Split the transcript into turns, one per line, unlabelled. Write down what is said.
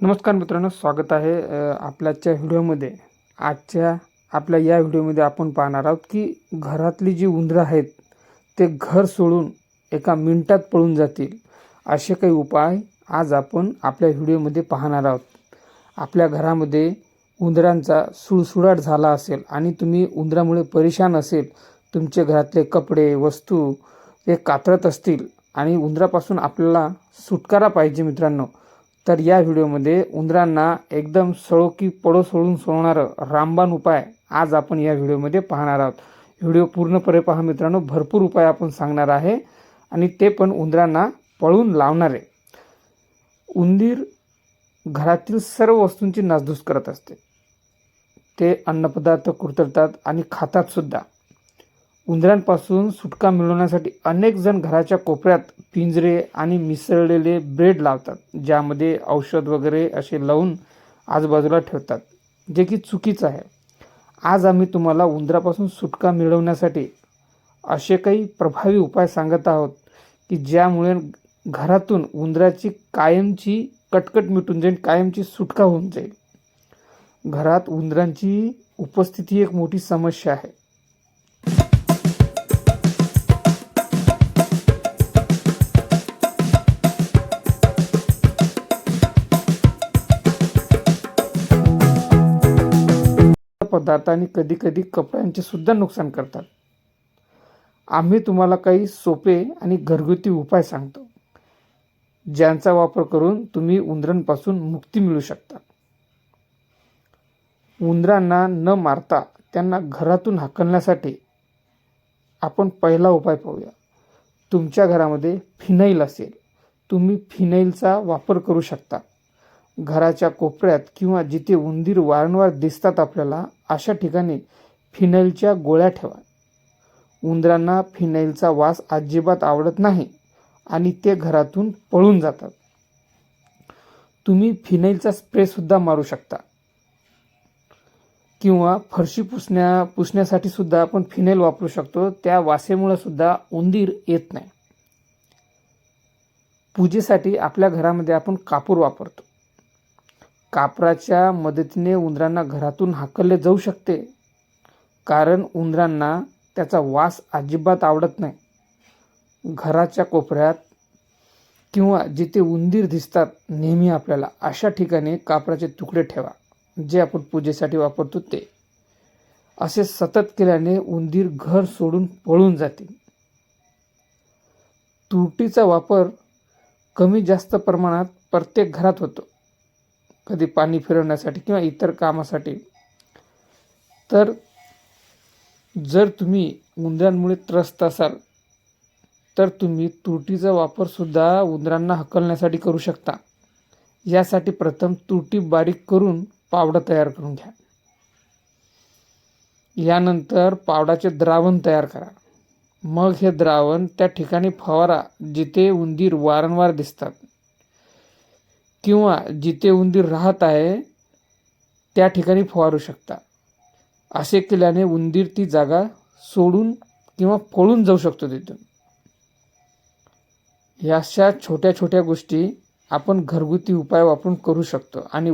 नमस्कार मित्रांनो स्वागत आहे आपल्याच्या व्हिडिओमध्ये. आजच्या आपल्या या व्हिडिओमध्ये आपण पाहणार आहोत की घरातली जी उंदरं आहेत ते घर सोडून एका मिनिटात पळून जातील असे काही उपाय आज आपण आपल्या व्हिडिओमध्ये पाहणार आहोत. आपल्या घरामध्ये उंदरांचा सुळसुळाट झाला असेल आणि तुम्ही उंदरामुळे परेशान असेल तुमचे घरातले कपडे वस्तू ते कातरत असतील आणि उंदरापासून आपल्याला सुटकारा पाहिजे मित्रांनो. तर या व्हिडिओमध्ये उंदरांना एकदम सळो की पडो सोडून सोडणारं रामबाण उपाय आज आपण या व्हिडिओमध्ये पाहणार आहोत. व्हिडिओ पूर्णपणे पहा मित्रांनो भरपूर उपाय आपण सांगणार आहे आणि ते पण उंदरांना पळून लावणारे उंदीर घरातील सर्व वस्तूंची नासधूस करत असते. ते अन्नपदार्थ कुरतडतात आणि खातात सुद्धा. उंदरांपासून सुटका मिळवण्यासाठी अनेक जण घराच्या कोपऱ्यात पिंजरे आणि मिसळलेले ब्रेड लावतात ज्यामध्ये औषध वगैरे असे लावून आजूबाजूला ठेवतात जे की चुकीचं आहे. आज आम्ही तुम्हाला उंदरापासून सुटका मिळवण्यासाठी असे काही प्रभावी उपाय सांगत आहोत की ज्यामुळे घरातून उंदराची कायमची कटकट मिटून जाईल कायमची सुटका होऊन जाईल. घरात उंदरांची उपस्थिती एक मोठी समस्या आहे. पदार्थ आणि कधीकधी कपड्यांचे सुद्धा नुकसान करतात. आम्ही तुम्हाला काही सोपे आणि घरगुती उपाय सांगतो ज्यांचा वापर करून तुम्ही उंदरांपासून मुक्ती मिळू शकता. उंदरांना न मारता त्यांना घरातून हाकलण्यासाठी आपण पहिला उपाय पाहूया. तुमच्या घरामध्ये फिनाईल असेल. तुम्ही फिनाईलचा वापर करू शकता. घराच्या कोपऱ्यात किंवा जिथे उंदीर वारंवार दिसतात आपल्याला अशा ठिकाणी फिनाईलच्या गोळ्या ठेवा. उंदरांना फिनाईलचा वास अजिबात आवडत नाही आणि ते घरातून पळून जातात. तुम्ही फिनाईलचा स्प्रेसुद्धा मारू शकता. किंवा फरशी पुसण्या पुसण्यासाठी सुद्धा आपण फिनाईल वापरू शकतो. त्या वासेमुळे सुद्धा उंदीर येत नाही. पूजेसाठी आपल्या घरामध्ये आपण कापूर वापरतो. कापराच्या मदतीने उंदरांना घरातून हाकलले जाऊ शकते. कारण उंदरांना त्याचा वास अजिबात आवडत नाही. घराच्या कोपऱ्यात किंवा जिथे उंदीर दिसतात नेहमी आपल्याला अशा ठिकाणी कापराचे तुकडे ठेवा जे आपण पूजेसाठी वापरतो ते. असे सतत केल्याने उंदीर घर सोडून पळून जातील तुरटीचा वापर कमी जास्त प्रमाणात प्रत्येक घरात होतो. कधी पाणी फिरवण्यासाठी किंवा इतर कामासाठी. तर जर तुम्ही उंदरांमुळे त्रस्त असाल तर तुम्ही तुरटीचा वापरसुद्धा उंदरांना हकलण्यासाठी करू शकता. यासाठी प्रथम तुरटी बारीक करून पावडा तयार करून घ्या. यानंतर पावडाचे द्रावण तयार करा. मग हे द्रावण त्या ठिकाणी फवारा जिथे उंदीर वारंवार दिसतात. किंवा जिथे उंदीर राहत आहे त्या ठिकाणी फवारू शकता. असे केल्याने उंदीर ती जागा सोडून किंवा पळून जाऊ शकतो तिथून. ह्या अशा छोट्या छोट्या गोष्टी आपण घरगुती उपाय वापरून करू शकतो आणि